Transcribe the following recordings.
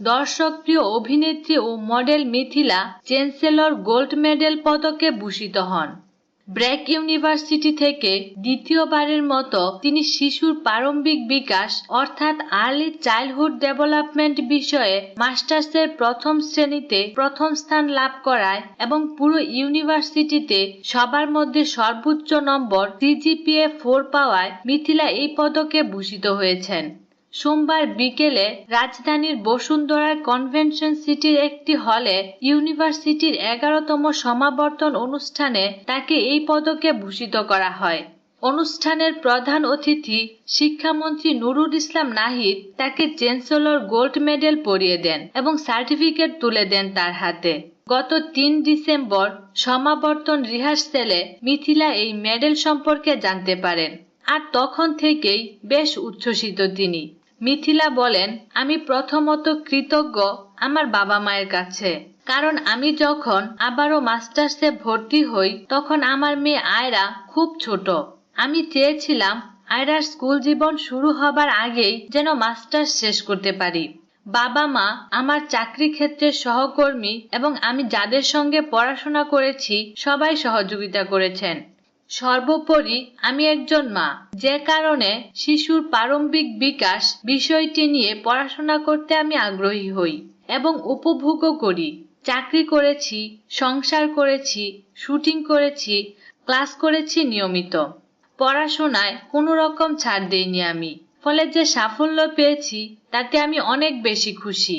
দর্শকপ্রিয় অভিনেত্রী ও model Mithila chancellor gold medal পদকে ভূষিত হন। ব্র্যাক ইউনিভার্সিটি থেকে দ্বিতীয়বারের মতো তিনি শিশুর প্রারম্ভিক বিকাশ, অর্থাৎ আর্লি চাইল্ডহুড ডেভেলপমেন্ট বিষয়ে মাস্টার্সের প্রথম শ্রেণীতে প্রথম স্থান লাভ করায় এবং পুরো ইউনিভার্সিটিতে সবার মধ্যে সর্বোচ্চ নম্বর সিজিপিএ ফোর পাওয়ায় মিথিলা এই পদকে ভূষিত হয়েছেন। সোমবার বিকেলে রাজধানীর বসুন্ধরার কনভেনশন সিটির একটি হলে ইউনিভার্সিটির এগারোতম সমাবর্তন অনুষ্ঠানে তাকে এই পদকে ভূষিত করা হয়। অনুষ্ঠানের প্রধান অতিথি শিক্ষামন্ত্রী নুরুল ইসলাম নাহিদ তাকে চ্যান্সেলর গোল্ড মেডেল পরিয়ে দেন এবং সার্টিফিকেট তুলে দেন তার হাতে। গত তিন ডিসেম্বর সমাবর্তন রিহার্সেলে মিথিলা এই মেডেল সম্পর্কে জানতে পারেন। আর তখন থেকেই বেশ উচ্ছ্বসিত তিনি। মিথিলা বলেন, আমি প্রথমত কৃতজ্ঞ আমার বাবা মায়ের কাছে। কারণ আমি যখন আবারও মাস্টার্সে ভর্তি হই, তখন আমার মেয়ে আয়রা খুব ছোট। আমি চেয়েছিলাম আয়রার স্কুল জীবন শুরু হবার আগেই যেন মাস্টার্স শেষ করতে পারি। বাবা মা আমার চাকরি ক্ষেত্রের সহকর্মী এবং আমি যাদের সঙ্গে পড়াশোনা করেছি, সবাই সহযোগিতা করেছেন। সর্বোপরি আমি একজন মা। যে কারণে শিশুর প্রারম্ভিক বিকাশ বিষয়টি নিয়ে পড়াশোনা করতে আমি আগ্রহী হই এবং উপভোগও করি। চাকরি করেছি, সংসার করেছি, শুটিং করেছি, ক্লাস করেছি নিয়মিত। পড়াশোনায় কোনো রকম ছাড় দেইনি আমি। ফলে যে সাফল্য পেয়েছি, তাতে আমি অনেক বেশি খুশি।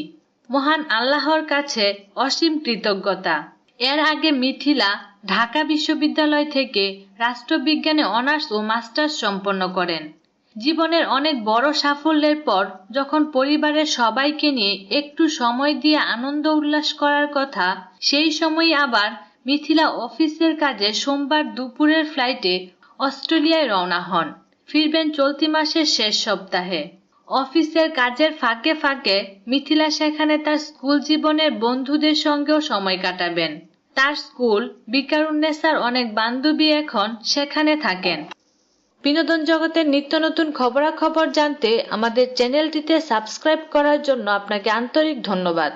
মহান আল্লাহর কাছে অসীম কৃতজ্ঞতা। এর আগে মিথিলা ঢাকা বিশ্ববিদ্যালয় থেকে রাষ্ট্রবিজ্ঞানে অনার্স ও মাস্টার্স সম্পন্ন করেন। জীবনের অনেক বড় সাফল্যের পর যখন পরিবারের সবাইকে নিয়ে একটু সময় দিয়ে আনন্দ উল্লাস করার কথা, সেই সময় আবার মিথিলা অফিসের কাজে সোমবার দুপুরের ফ্লাইটে অস্ট্রেলিয়ায় রওনা হন। ফিরবেন চলতি মাসের শেষ সপ্তাহে। অফিসের কাজের ফাঁকে ফাঁকে মিথিলা সেখানে তার স্কুল জীবনের বন্ধুদের সঙ্গেও সময় কাটাবেন। তার স্কুল বিকারুন্নেসার অনেক বান্ধবী এখন সেখানে থাকেন। বিনোদন জগতের নিত্য নতুন খবরাখবর জানতে আমাদের চ্যানেলটিতে সাবস্ক্রাইব করার জন্য আপনাকে আন্তরিক ধন্যবাদ।